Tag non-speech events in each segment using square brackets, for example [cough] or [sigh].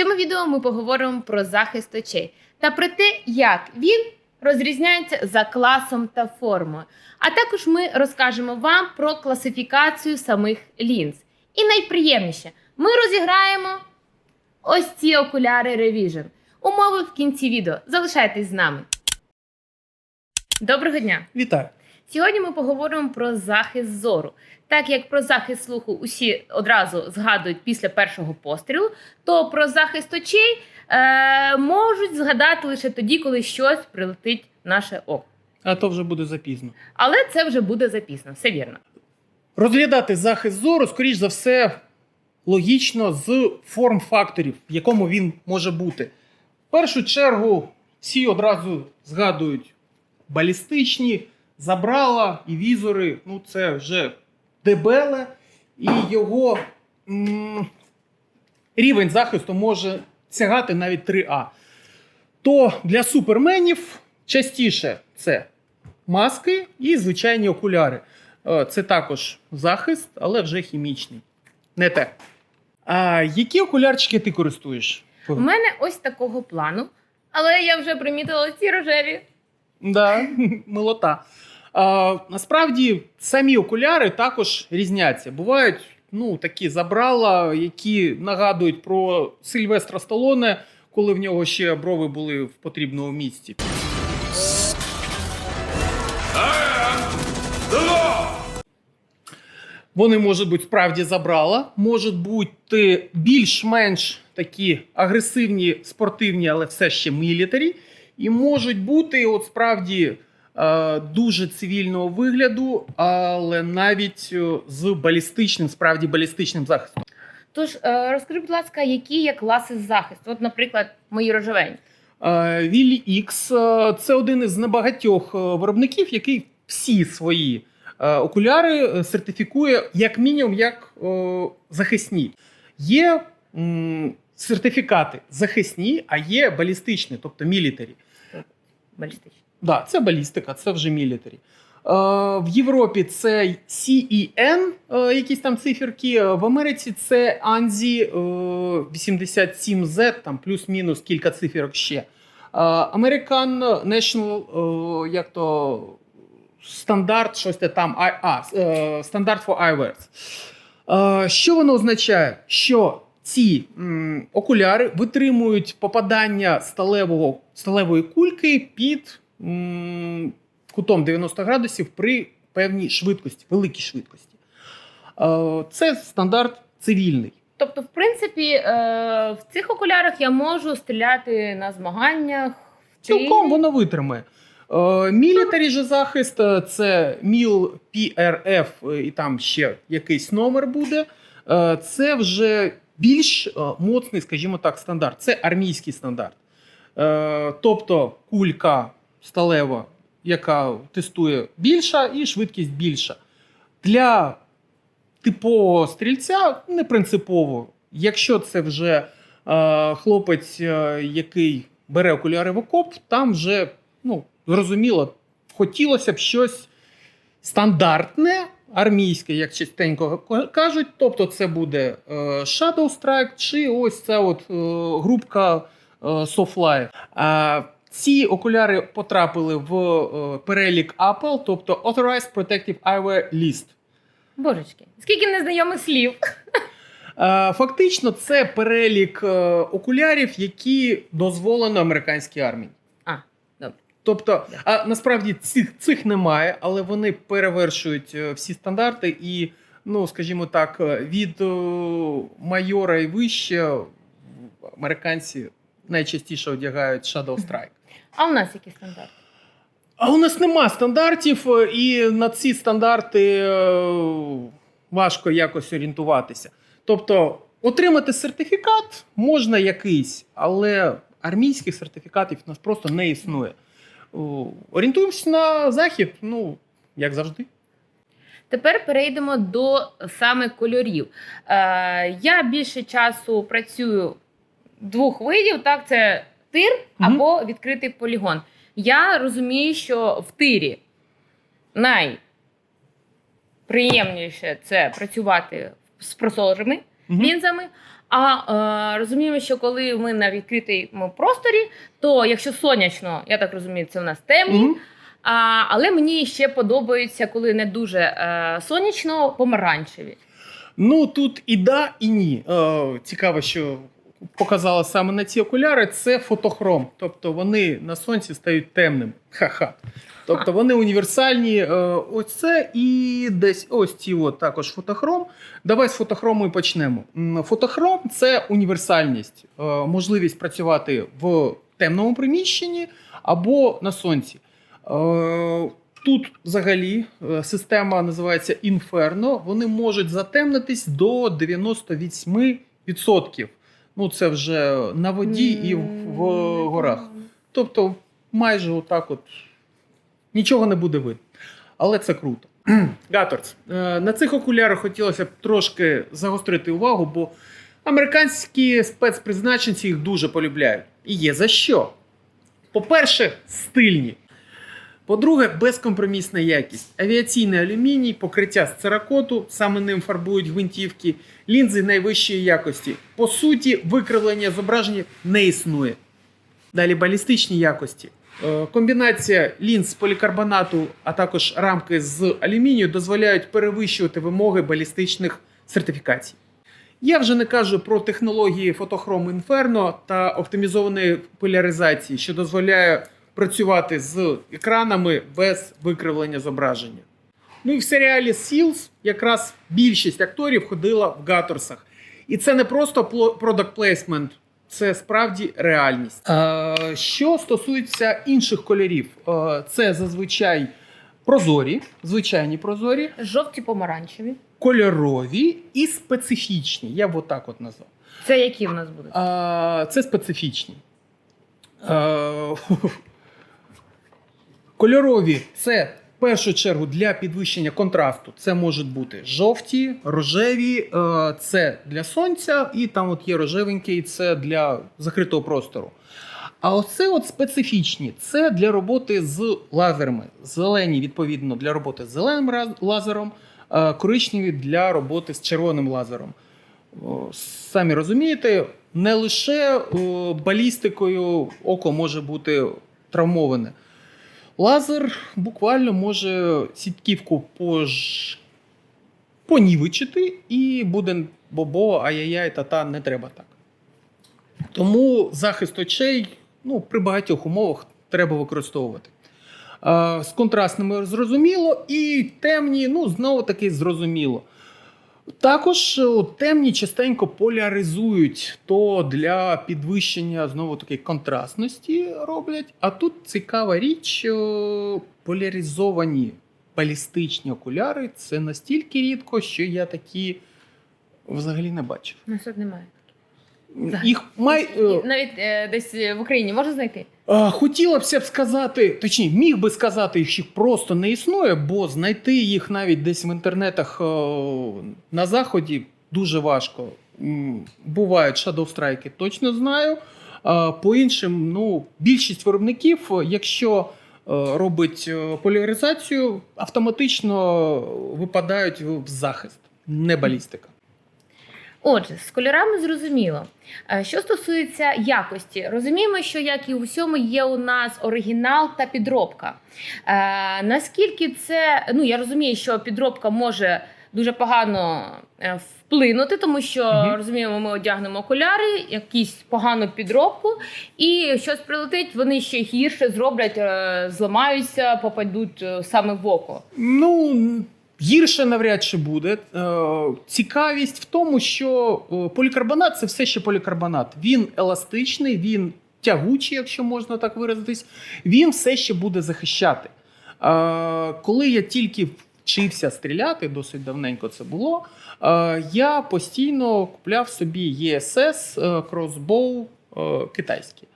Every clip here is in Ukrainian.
цьому відео ми поговоримо про захист очей та про те, як він розрізняється за класом та формою. А також ми розкажемо вам про класифікацію самих лінз. І найприємніше, ми розіграємо ось ці окуляри Revision. Умови в кінці відео. Залишайтесь з нами. Доброго дня! Вітаю. Сьогодні ми поговоримо про захист зору. Так як про захист слуху усі одразу згадують після першого пострілу, то про захист очей е, можуть згадати лише тоді, коли щось прилетить в наше око. А то вже буде запізно. Але це вже буде запізно, все вірно. Розглядати захист зору, скоріш за все, логічно з форм-факторів, в якому він може бути. В першу чергу, всі одразу згадують балістичні, забрала і візори. Ну, це вже дебеле, і його м- рівень захисту може сягати навіть 3А. То для суперменів частіше це маски і звичайні окуляри. Е, Це також захист, але вже хімічний. Не те. А які окулярчики ти користуєш? У мене ось такого плану, але я вже примітила ці рожеві. Да, [laughs] милота. А, насправді самі окуляри також різняться. Бувають ну, такі забрала, які нагадують про Сильвестра Сталоне, коли в нього ще брови були в потрібному місці. Вони можуть бути справді забрала, можуть бути більш-менш такі агресивні, спортивні, але все ще мілітарі. І можуть бути от справді дуже цивільного вигляду, але навіть е, з балістичним, справді балістичним захистом. Тож е, розкажи, будь ласка, які є класи захисту? От, наприклад, мої рожевені. Е, Віллі е, це один із небагатьох е, виробників, який всі свої е, окуляри е, сертифікує як мінімум як е, захисні. Є сертифікати захисні, а є балістичні, тобто мілітарі. Балістичні. Да, це балістика, це вже мілітарі. Е, в Європі це CEN, е, якісь там циферки. е, В Америці це ANSI е, 87Z, там плюс-мінус кілька циферок ще. American National, як то стандарт, щось там, а, стандарт for. Е, Що воно означає? Що ці окуляри витримують попадання сталевого, сталевої кульки під кутом 90 градусів при певній швидкості, великій швидкості. Е, Це стандарт цивільний. Тобто, в принципі, е, в цих окулярах я можу стріляти на змаганнях. Цілком воно витримає. Е, Мілітарі же захист це МІЛ PRF, е, і там ще якийсь номер буде. Це вже більш моцний, скажімо так, стандарт. Це армійський стандарт. Тобто кулька сталева, яка тестує більша, і швидкість більша. Для типового стрільця не принципово. Якщо це вже е, хлопець, е, який бере окуляри в окоп, там вже ну, зрозуміло, хотілося б щось стандартне, армійське, як частенько кажуть. Тобто, це буде е, Shadow Strike чи ось ця от е, групка е, Softlife. Ці окуляри потрапили в е, перелік Apple, тобто Authorized Protective Eyewear List. Божечки, скільки незнайомих слів. Е, Фактично, це перелік е, окулярів, які дозволено американській армії. А, добре. Тобто, а насправді цих, цих немає, але вони перевершують е, всі стандарти, і, ну, скажімо так, е, від е, майора і вище американці найчастіше одягають Shadow Strike. А у нас які стандарти? А у нас нема стандартів, е, і на ці стандарти е, важко якось орієнтуватися. Тобто, отримати сертифікат можна якийсь, але армійських сертифікатів у нас просто не існує. Орієнтуємося на захід, ну, як завжди. Тепер перейдемо до саме кольорів. Е, я більше часу працюю двох видів: так, це тир або відкритий полігон. Я розумію, що в тирі найприємніше це працювати з прозорими лінзами. А е, розуміємо, що коли ми на відкритому просторі, то якщо сонячно, я так розумію, це у нас темні. Мгм. А, але мені ще подобається, коли не дуже е, сонячно, помаранчеві. Ну тут і да, і ні. Е, цікаво, що показала саме на ці окуляри. Це фотохром. Тобто вони на сонці стають темними. Ха-ха. Тобто вони універсальні. Е, ось це і десь ось ці от також фотохром. Давай з фотохрому і почнемо. Фотохром це універсальність, е, можливість працювати в темному приміщенні або на сонці. Е, Тут взагалі система називається Inferno. Вони можуть затемнитись до 98%. Ну, це вже на воді і в, в горах. Тобто, майже отак от нічого не буде видно. Але це круто. [clears throat] Гаторц. е, На цих окулярах хотілося б трошки загострити увагу, бо американські спецпризначенці їх дуже полюбляють. І є за що. По-перше, стильні. По-друге, безкомпромісна якість. Авіаційний алюміній, покриття з церакоту, саме ним фарбують гвинтівки, лінзи найвищої якості. По суті, викривлення зображення не існує. Далі балістичні якості. Е, Комбінація лінз з полікарбонату, а також рамки з алюмінію дозволяють перевищувати вимоги балістичних сертифікацій. Я вже не кажу про технології фотохром Inferno та оптимізованої поляризації, що дозволяє працювати з екранами без викривлення зображення. Ну і в серіалі Seals якраз більшість акторів ходила в гаторсах. І це не просто product placement, це справді реальність. Е, що стосується інших кольорів, е, це зазвичай прозорі, звичайні прозорі, Жовті помаранчеві. кольорові і специфічні. Я б отак от назвав. Це які в нас будуть? Це специфічні. [laughs] Кольорові це в першу чергу для підвищення контрасту. Це можуть бути жовті, рожеві, е, це для сонця, і там от є рожевенький, це для закритого простору. А оце от специфічні це для роботи з лазерами. Зелені, відповідно, для роботи з зеленим лазером, е, коричневі для роботи з червоним лазером. Самі розумієте, не лише балістикою око може бути травмоване. Лазер буквально може сітківку пож... понівечити, і буде бобо, ай-яй-яй, та-та, не треба так. Тому захист очей ну, при багатьох умовах треба використовувати. З контрастними зрозуміло, і темні, ну, знову таки зрозуміло. Також е, темні частенько поляризують, то для підвищення знову таки контрастності роблять. А тут цікава річ: е, поляризовані балістичні окуляри це настільки рідко, що я такі взагалі не бачив. У нас немає. Їх май, е, Навіть е, десь в Україні можна знайти? Хотілося б сказати, точніше, міг би сказати, що їх просто не існує, бо знайти їх навіть десь в інтернетах на заході дуже важко. Бувають Strike, точно знаю. По іншим, ну, більшість виробників, якщо робить поляризацію, автоматично випадають в захист, не балістика. Отже, з кольорами зрозуміло. Е, Що стосується якості, розуміємо, що як і у всьому є у нас оригінал та підробка. Е, наскільки це, ну я розумію, що підробка може дуже погано е, вплинути, тому що Мгм. розуміємо, ми одягнемо окуляри, якісь погану підробку, і щось прилетить, вони ще гірше зроблять, зламаються, попадуть саме в око. Ну, гірше навряд чи буде. Е, Цікавість в тому, що е, полікарбонат це все ще полікарбонат. Він еластичний, він тягучий, якщо можна так виразитись, він все ще буде захищати. Е, Коли я тільки вчився стріляти, досить давненько це було. Я постійно купляв собі ЄСС, кросбоу китайський.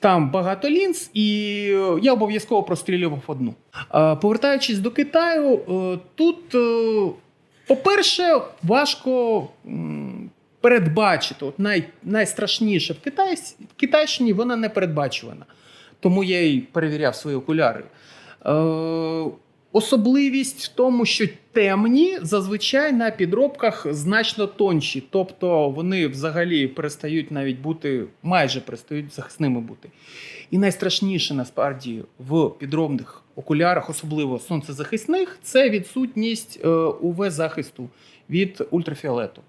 Там багато лінз, і е, я обов'язково прострілював одну. Е, Повертаючись до Китаю, е, тут, по-перше, важко передбачити. От най, найстрашніше в, Китаї, в Китайщині вона не передбачувана. Тому я й перевіряв свої окуляри. Е, особливість в тому, що темні зазвичай на підробках значно тонші, тобто вони взагалі перестають навіть бути, майже перестають захисними бути. І найстрашніше насправді в підробних окулярах, особливо сонцезахисних, це відсутність ув захисту від ультрафіолету.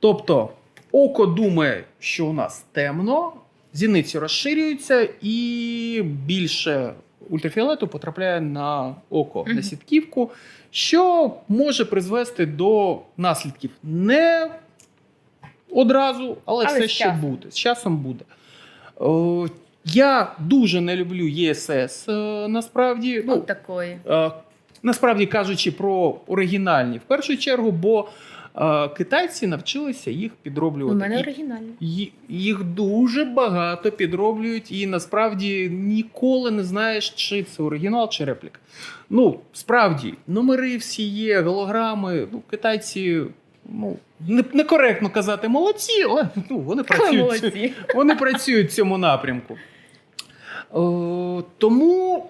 Тобто, око думає, що у нас темно, зіниці розширюються, і більше ультрафіолету потрапляє на око, на сітківку, що може призвести до наслідків не одразу, але, Але все ще часом. буде. З часом буде. О, я дуже не люблю ЄСС е, насправді. Ну, такої. Е, Насправді кажучи про оригінальні, в першу чергу, бо е, китайці навчилися їх підроблювати. У мене І оригінальні. Їх дуже багато підроблюють, і насправді ніколи не знаєш, чи це оригінал, чи репліка. Ну, справді, номери всі є, голограми. Ну, китайці, ну, не- некоректно казати молодці, але ну, вони працюють. Молодці. Вони працюють в цьому напрямку. Е, тому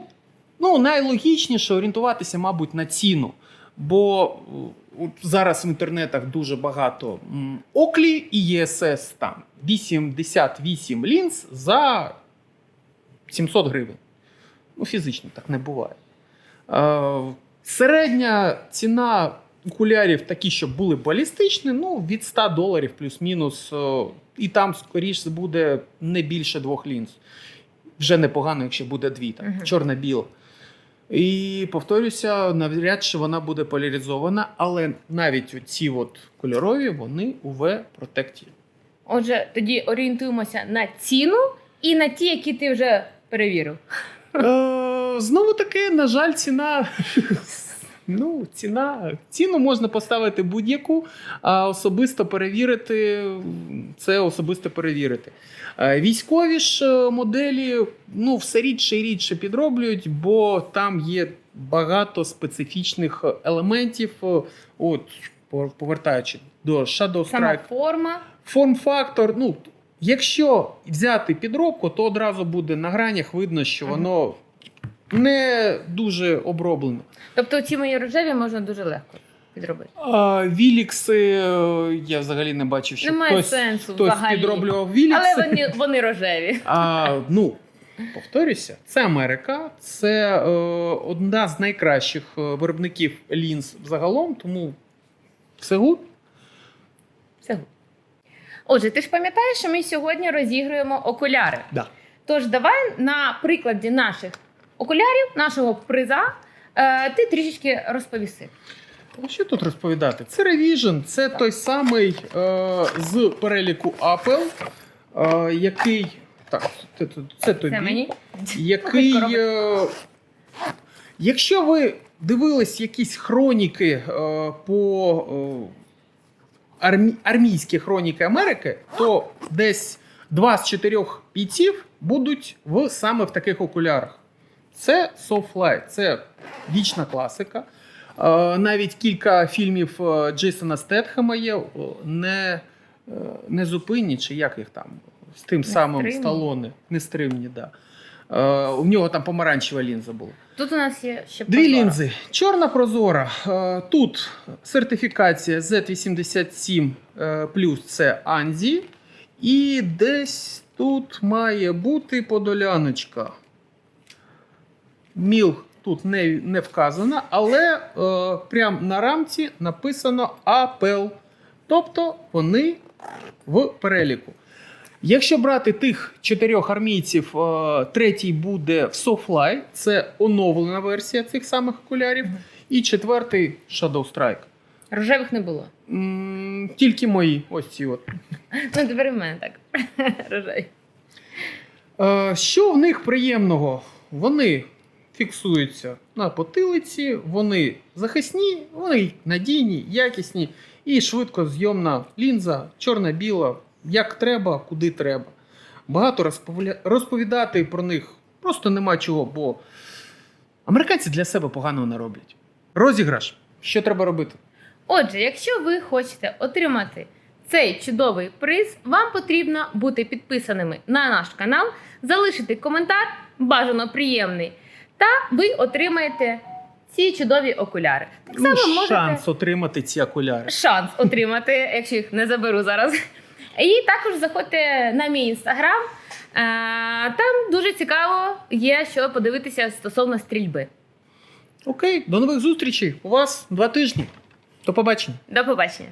ну, найлогічніше орієнтуватися, мабуть, на ціну. Бо е, зараз в інтернетах дуже багато Оклі і ЄСС там 88 лінз за 700 гривень. Ну, фізично так не буває. Е, середня ціна окулярів такі, щоб були балістичні, ну, від 100 доларів плюс-мінус. е, І там, скоріше, буде не більше двох лінз. Вже непогано, якщо буде дві, там, Мгм. чорна-біла. І повторюся, навряд чи вона буде поляризована, але навіть ці от кольорові, вони UV протекті. Отже, тоді орієнтуємося на ціну і на ті, які ти вже перевірив. Е, знову таки, на жаль, ціна. [laughs] Ну, ціна. Ціну можна поставити будь-яку, а особисто перевірити це особисто перевірити. Е, Військові ж е, моделі ну, все рідше і рідше підроблюють, бо там є багато специфічних елементів. Е, От, повертаючи до Shadow Сама Strike, форма. форм-фактор. Ну, якщо взяти підробку, то одразу буде на гранях видно, що воно не дуже оброблено. Тобто ці мої рожеві можна дуже легко підробити. А, Вілікси, е, я взагалі не бачив, що Немає хтось, сенсу хтось взагалі. підроблював Вілікси. Але вони, вони рожеві. А, ну, повторюся, це Америка, це е, одна з найкращих е, виробників лінз загалом, тому все гуд. Все. гуд. Отже, ти ж пам'ятаєш, що ми сьогодні розігруємо окуляри. Да. Тож давай на прикладі наших окулярів, нашого приза, е, ти трішечки розповіси. Що тут розповідати? Це Revision, це той самий е, з переліку Apple, е, який. Так, це, це, це тобі. Це мені. Який. Е, якщо ви дивились якісь хроніки е, по е, армі, армійські хроніки Америки, то десь два з чотирьох бійців будуть в, саме в таких окулярах. Це Softlight, це вічна класика. Е, Навіть кілька фільмів е, Джейсона Стетхема є не, е, не зупинні, чи як їх там, з тим самим Нестримні. Сталоне. Нестримні, да. У нього там помаранчева лінза була. Тут у нас є ще Дві прозора. лінзи. Чорна прозора. Тут сертифікація Z87 е, плюс це Анзі. І десь тут має бути подоляночка. Міл тут не, не вказано, але е, прямо на рамці написано Apple. Тобто вони в переліку. Якщо брати тих чотирьох армійців, е, третій буде в Softfly, це оновлена версія цих самих окулярів, і четвертий Shadow Strike. Рожевих не було. М, Тільки мої. Ось ці от. [laughs] Ну, тепер і в мене так. [laughs] Рожеві. Е, Що в них приємного? Вони фіксуються на потилиці, вони захисні, вони надійні, якісні і швидко зйомна лінза, чорна-біла, як треба, куди треба. Багато розповідати про них просто нема чого, бо американці для себе поганого не роблять. Розіграш. Що треба робити? Отже, якщо ви хочете отримати цей чудовий приз, вам потрібно бути підписаними на наш канал, залишити коментар, бажано приємний, та ви отримаєте ці чудові окуляри. Так Ну, само можете шанс отримати ці окуляри. шанс отримати, [laughs] якщо їх не заберу зараз. І також заходьте на мій інстаграм. Е, Там дуже цікаво є, що подивитися стосовно стрільби. Окей, до нових зустрічей. У вас два тижні. До побачення. До побачення.